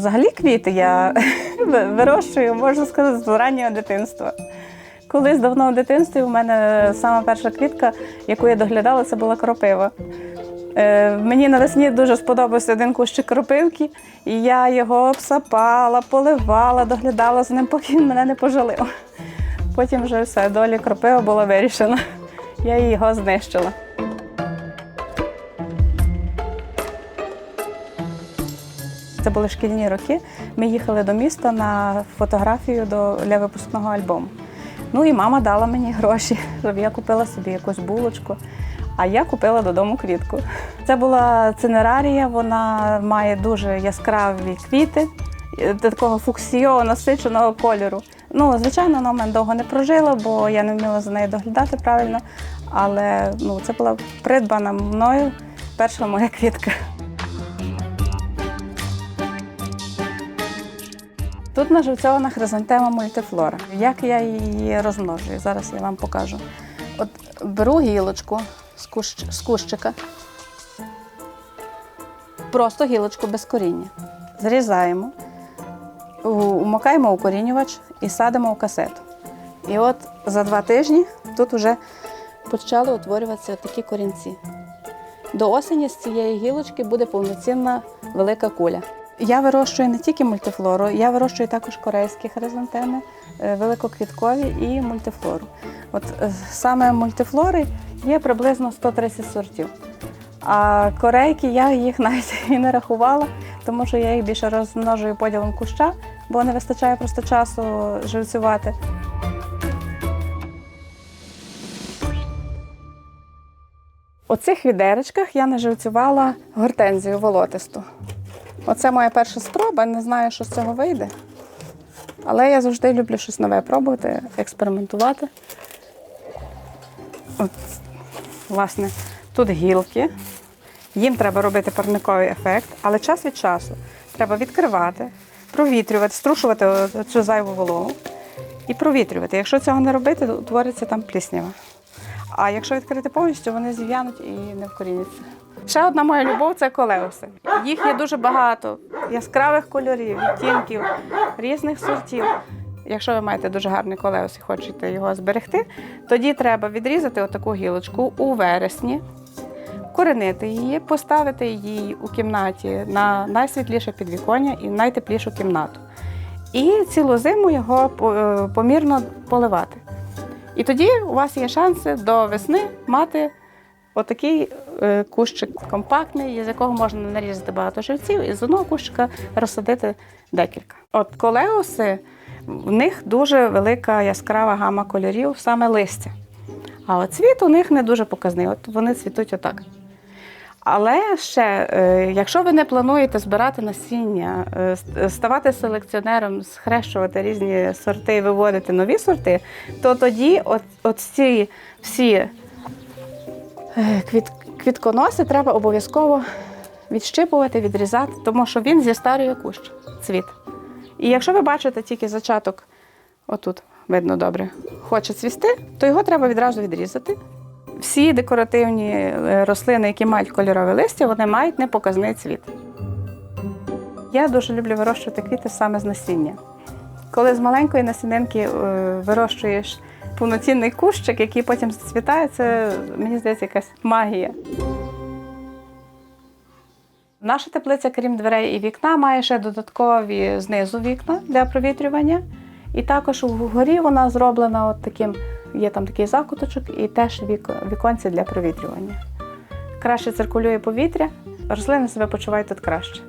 Взагалі квіти я вирощую, можна сказати, з раннього дитинства. Колись давно в дитинстві у мене сама перша квітка, яку я доглядала, це була кропива. Е, мені навесні дуже сподобався один кущик кропивки, і я його обсапала, поливала, доглядала за ним, поки він мене не пожалив. Потім вже все, доля кропива була вирішена. Я його знищила. Це були шкільні роки. Ми їхали до міста на фотографію для випускного альбому. Ну і мама дала мені гроші, щоб я купила собі якусь булочку. А я купила додому квітку. Це була цинерарія, вона має дуже яскраві квіти, е, такого фуксіо, насиченого кольору. Ну, звичайно, вона в мене довго не прожила, бо я не вміла за нею доглядати правильно. Але ну, це була придбана мною перша моя квітка. Тут наживцьована хризантема мультифлора. Як я її розмножую? Зараз я вам покажу. От беру гілочку з, кущ, з кущика, просто гілочку без коріння. Зрізаємо, у- умокаємо укорінювач і садимо у касету. І от за два тижні тут вже почали утворюватися такі корінці. До осені з цієї гілочки буде повноцінна велика куля. Я вирощую не тільки мультифлору, я вирощую також корейські хризантеми, е, великоквіткові і мультифлору. От е, саме мультифлори є приблизно 130 сортів. А корейки я їх навіть і не рахувала, тому що я їх більше розмножую поділом куща, бо не вистачає просто часу живцювати. У цих відеречках я наживцювала гортензію волотисту. Оце моя перша спроба, не знаю, що з цього вийде. Але я завжди люблю щось нове пробувати, експериментувати. От, власне, тут гілки. Їм треба робити парниковий ефект, але час від часу треба відкривати, провітрювати, струшувати цю зайву вологу і провітрювати. Якщо цього не робити, то утвориться там пліснява. А якщо відкрити повністю, вони зів'януть і не вкоріняться. Ще одна моя любов це колеуси. Їх є дуже багато яскравих кольорів, відтінків, різних сортів. Якщо ви маєте дуже гарний колеус і хочете його зберегти, тоді треба відрізати отаку гілочку у вересні, коренити її, поставити її у кімнаті на найсвітліше підвіконня і найтеплішу кімнату. І цілу зиму його е, помірно поливати. І тоді у вас є шанси до весни мати отакий кущик компактний, з якого можна нарізати багато живців, і з одного кущика розсадити декілька. От колеуси, в них дуже велика яскрава гама кольорів, саме листя. А от цвіт у них не дуже показний. От вони цвітуть отак. Але ще, е, якщо ви не плануєте збирати насіння, е, ставати селекціонером, схрещувати різні сорти і виводити нові сорти, то тоді от, от ці всі е, квіт, квітконоси треба обов'язково відщипувати, відрізати, тому що він зістарює кущ, цвіт. І якщо ви бачите тільки зачаток, отут видно добре, хоче цвісти, то його треба відразу відрізати. Всі декоративні е, рослини, які мають кольорове листя, вони мають непоказний цвіт. Я дуже люблю вирощувати квіти саме з насіння. Коли з маленької насінинки е, вирощуєш повноцінний кущик, який потім зацвітає, це мені здається якась магія. Наша теплиця, крім дверей і вікна, має ще додаткові знизу вікна для провітрювання. І також вгорі вона зроблена от таким, є там такий закуточок і теж вік, віконці для провітрювання. Краще циркулює повітря, рослини себе почувають тут краще.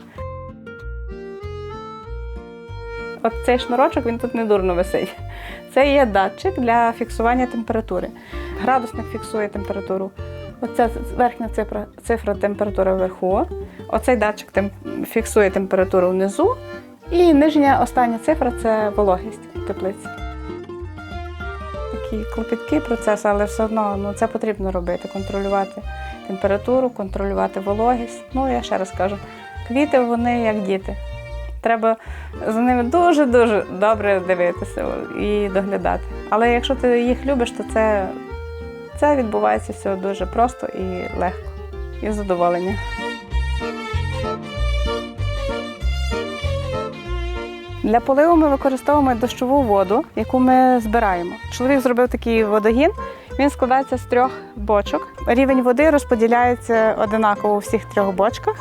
От цей шнурочок він тут недурно висить. Це є датчик для фіксування температури. Градусник фіксує температуру. Оця верхня цифра, цифра температури вверху. Оцей датчик тем, фіксує температуру внизу. І нижня остання цифра це вологість теплиці. Такий клопіткий процес, але все одно ну, це потрібно робити, контролювати температуру, контролювати вологість. Ну, я ще раз кажу, квіти вони як діти. Треба за ними дуже-дуже добре дивитися і доглядати. Але якщо ти їх любиш, то це, це відбувається все дуже просто і легко, і з задоволенням. Для поливу ми використовуємо дощову воду, яку ми збираємо. Чоловік зробив такий водогін. Він складається з трьох бочок. Рівень води розподіляється одинаково у всіх трьох бочках.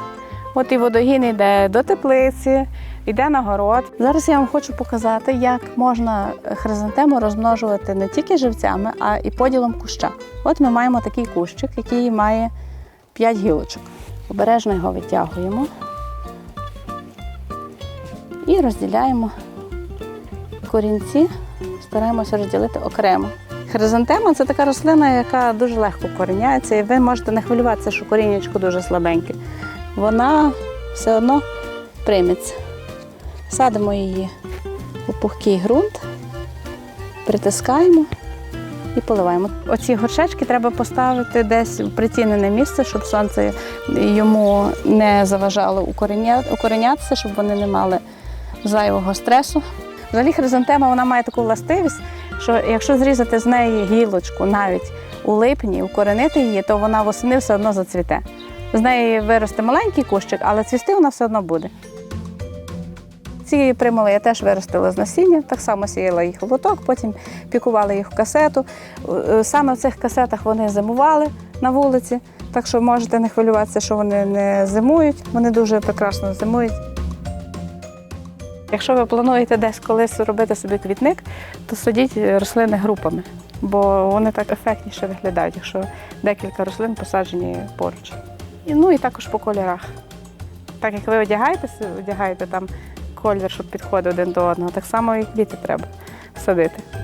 От і водогін йде до теплиці, йде на город. Зараз я вам хочу показати, як можна хризантему розмножувати не тільки живцями, а і поділом куща. От ми маємо такий кущик, який має 5 гілочок. Обережно його витягуємо і розділяємо корінці, стараємося розділити окремо. Хризантема це така рослина, яка дуже легко коріняється, і ви можете не хвилюватися, що коріннячко дуже слабеньке. Вона все одно прийметься. Садимо її у пухкий ґрунт, притискаємо і поливаємо. Оці горшечки треба поставити десь в притінене місце, щоб сонце йому не заважало укореня- укоренятися, щоб вони не мали зайвого стресу. Взагалі хризантема вона має таку властивість, що якщо зрізати з неї гілочку навіть у липні, укоренити її, то вона восени все одно зацвіте. З неї виросте маленький кущик, але цвісти вона все одно буде. Ці примули я теж виростила з насіння, так само сіяла їх у лоток, потім пікувала їх в касету. Е, Саме в цих касетах вони зимували на вулиці, так що можете не хвилюватися, що вони не зимують. Вони дуже прекрасно зимують. Якщо ви плануєте десь колись робити собі квітник, то садіть рослини групами, бо вони так ефектніше виглядають, якщо декілька рослин посаджені поруч. І, ну і також по кольорах. Так як ви одягаєтеся, одягаєте там колір, щоб підходив один до одного, так само і квіти треба садити.